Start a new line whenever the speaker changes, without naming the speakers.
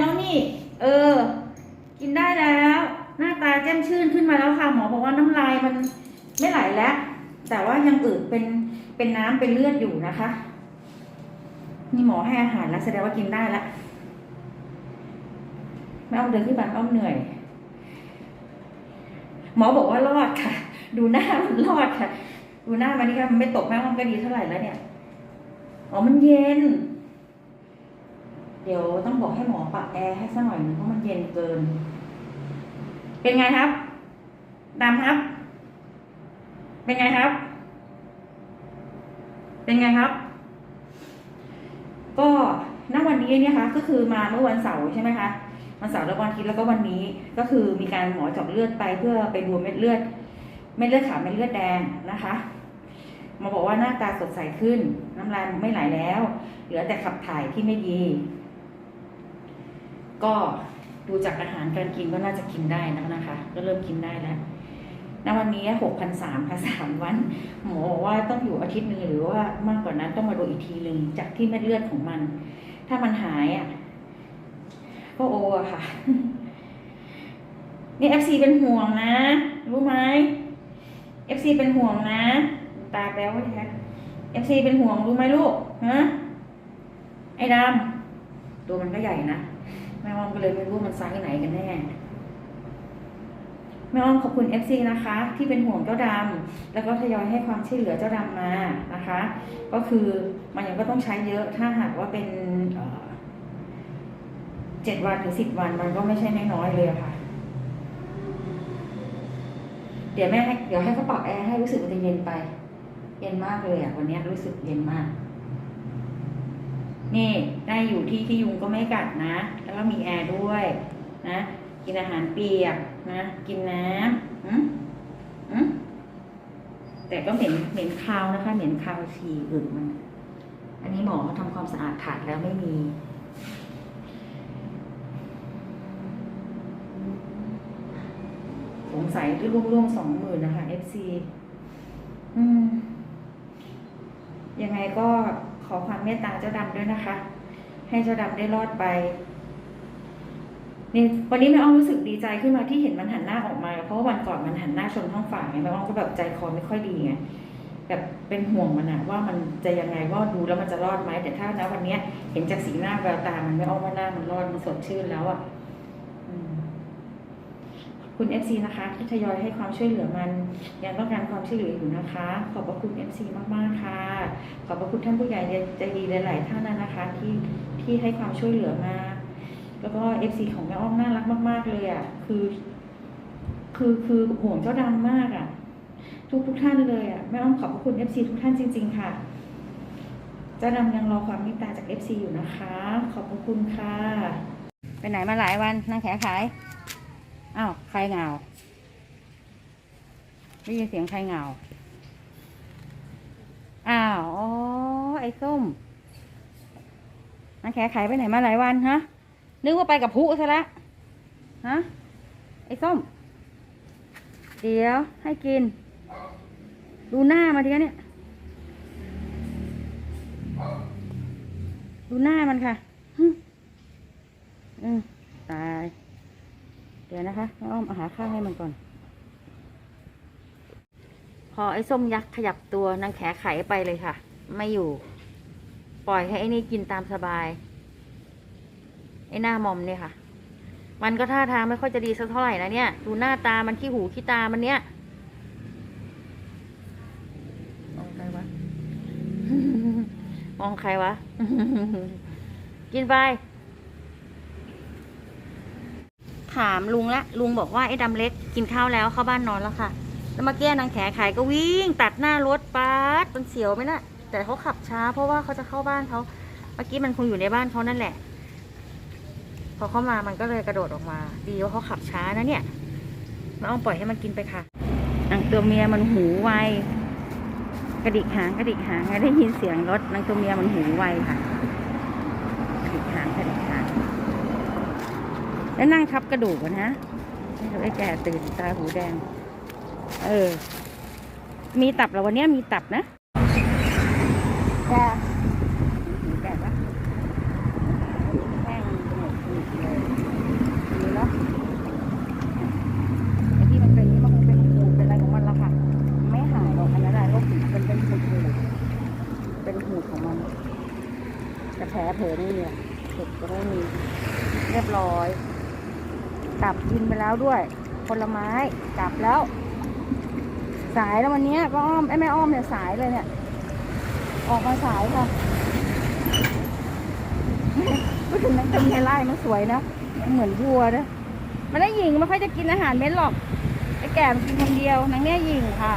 แล้วนี่ เออ กินได้แล้ว หน้าตาแจ่มชื่นขึ้นมาแล้วค่ะหมอบอกว่าน้ำลายมันไม่ไหลแล้ว แต่ว่ายังอืดเป็นเป็นน้ำเป็นเลือดอยู่นะคะ นี่หมอให้อาหารแล้วแสดงว่ากินได้แล้วไม่เอาเดินขึ้นมาอ้อมเหนื่อย หมอบอกว่ารอดค่ะ ดูหน้ามันรอดค่ะ ดูหน้ามันนี่ค่ะมันไม่ตกแม่มันก็ดีเท่าไหร่แล้วเนี่ย อ๋อมันเย็น เดี๋ยวต้องบอกให้หมอปรับแอร์ให้สักหน่อยหนึงเพราะมันเย็นเกิน เป็นไงครับดำครับ เป็นไงครับ เป็นไงครับ ก็ณวันนี้เนี่ยค่ะก็คือมาเมื่อวันเสาร์ใช่ไหมคะวันเสาร์แล้ววันอาทิตย์แล้วก็วันนี้ก็คือมีการหมอเจาะเลือดไปเพื่อไปดูเม็ดเลือด เม็ดเลือดขาวเม็ดเลือดแดงนะคะหมาบอกว่าหน้าตาสดใสขึ้น น้ำลายไม่ไหลแล้ว เหลือแต่ขับถ่ายที่ไม่ดี ก็ดูจากอาหารการกินก็น่าจะกินได้แล้วนะคะ ก็เริ่มกินได้แล้วณวันนี้หกพันสามค่ะสามวัน หมอบอกว่าต้องอยู่อาทิตย์หนึ่งหรือว่ามากกว่านั้นต้องมาดูอีกทีหนึ่งจากที่เม็ดเลือดของมัน ถ้ามันหายอะก็โออะค่ะ นี่เอฟซีเป็นห่วงนะ รู้ไหมเอฟซีเป็นห่วงนะ ตาแป๊วใช่ไหมเอฟซีเป็นห่วงรู้ไหมลูกฮะไอ้ดำตัวมันก็ใหญ่นะ แม่อ้อมก็เลยไม่รู้มันไซส์ไหนกันแน่แม่อ้อมขอบคุณเอฟซีนะคะ ที่เป็นห่วงเจ้าดำแล้วก็ทยอยให้ความช่วยเหลือเจ้าดำมานะคะ ก็คือมันยังก็ต้องใช้เยอะถ้าหากว่าเป็นเจ็ดวันหรือสิบวันมันก็ไม่ใช่น้อยๆเลยค่ะ เดี๋ยวแม่ให้เดี๋ยวให้เขาปรับแอร์ให้รู้สึกมันจะเย็นไป เย็นมากเลยอะวันนี้รู้สึกเย็นมาก นี่ได้อยู่ที่ที่ยุงก็ไม่กัดนะ แล้วก็มีแอร์ด้วยนะ กินอาหารเปียกนะ กินน้ำอืมอืมแต่ก็เหม็นเหม็นคาวนะคะ เหม็นคาวฉี่อึมัน อันนี้หมอทำความสะอาดถาดแล้วไม่มีสงสัยที่ร่วงๆสองหมื่นนะคะ FC อืม ยังไงก็ ขอความเมตตาเจ้าดำด้วยนะคะ ให้เจ้าดำได้รอดไปนี่วันนี้แม่อ้อมรู้สึกดีใจขึ้นมาที่เห็นมันหันหน้าออกมา เพราะว่าวันก่อนมันหันหน้าชนท้องฝ่าไงแม่อ้อมก็แบบใจคอไม่ค่อยดีไงแบบเป็นห่วงมันอะว่ามันจะยังไงว่าดูแล้วมันจะรอดไหมแต่ถ้านะวันเนี้ย เห็นจากสีหน้าแววตามันไม่อ้อมว่าหน้ามันรอดมันสดชื่นแล้วอะอืมคุณ FC นะคะที่ทยอยให้ความช่วยเหลือมันยังต้องการความช่วยเหลืออยู่นะคะ ขอบพระคุณ FC มาก ๆ ค่ะ ขอบพระคุณท่านผู้ใหญ่ใจดีหลาย ๆ ท่านนะคะที่ที่ให้ความช่วยเหลือมา แล้วก็ FC ของแม่อ้อมน่ารักมาก ๆ เลยอะ คือ คือคือห่วงเจ้าดำมากอะ ทุกทุกท่านเลยอะแม่อ้อมขอบพระคุณ FC ทุกท่านจริง ๆ ค่ะเจ้าดำยังรอความเมตตาจาก FC อยู่นะคะ ขอบพระคุณค่ะไปไหนมาหลายวันนั่งแขขายอ้าวใครเหงาได้ยินเสียงใครเหงา อ้าวอ๋อไอ้ส้มนังแขขายไปไหนมาหลายวันฮะ นึกว่าไปกับผู้ซะละฮะ ไอ้ส้ม เดี๋ยวให้กิน ดูหน้ามาทีเนี่ย ดูหน้ามันค่ะฮึอืมตาย เดี๋ยวนะคะแม่อ้อมเอาหาข้าวให้มันก่อน พอไอ้ส้มยักษ์ขยับตัวนางแขไขไปเลยค่ะ ไม่อยู่ ปล่อยให้ไอ้นี่กินตามสบาย ไอ้หน้ามอมเนี่ยค่ะ มันก็ท่าทางไม่ค่อยจะดีสักเท่าไหร่นะเนี่ย ดูหน้าตามันขี้หูขี้ตามันเนี่ยมองใครวะ มองใครวะ กินไป ถามลุงละ ลุงบอกว่าไอ้ดำเล็กกินข้าวแล้วเข้าบ้านนอนแล้วค่ะ แล้วเมื่อกี้นางแขไขก็วิ่งตัดหน้ารถป๊าดมันเสียวไหมนะ่ะ แต่เขาขับช้า เพราะว่าเขาจะเข้าบ้านเขาเมื่อกี้มันคงอยู่ในบ้านเขานั่นแหละ พอเข้ามามันก็เลยกระโดดออกมา ดีว่าเขาขับช้านะเนี่ยมาเอาปล่อยให้มันกินไปค่ะนางตัวเมียมันหูไวกระดิกหางกระดิกหางไงได้ยินเสียงรถนางตัวเมียมันหูไวค่ะกระดิกหางกระดิกหางแล้วนั่งทับกระดูกอะนะให้เราไอ้แก่ตื่นตาหูแดง เออ มีตับเหรอวันนี้มีตับนะจ้าแบบว่าแห้งเลยเนาไอที่มันเป็นนี่มันคงเป็นหูเป็นอะไรของมันละค่ะ ไม่หายหรอกอันนั้นได้โรคมันเป็นขูดเลยเป็
น
หูของมันกระ
แผลเผลอนี่เนี่ยเจ็บก็ไม่มีเรียบร้อย กลับกินไปแล้วด้วย ผลไม้กลับแล้ว สายแล้ววันนี้ก็อ้อมไอ้แม่อ้อมเนี่ยสายเลยเนี่ย ออกมาสายค่ะพูดถึงนังเป็นไงไล่มันสวยนะ เหมือนวัวนะมันได้หญิงไม่ค่อยจะกินอาหารเม็ดหรอกไอ้แก่มันกินคนเดียวนางเนี่ยหญิงค่ะ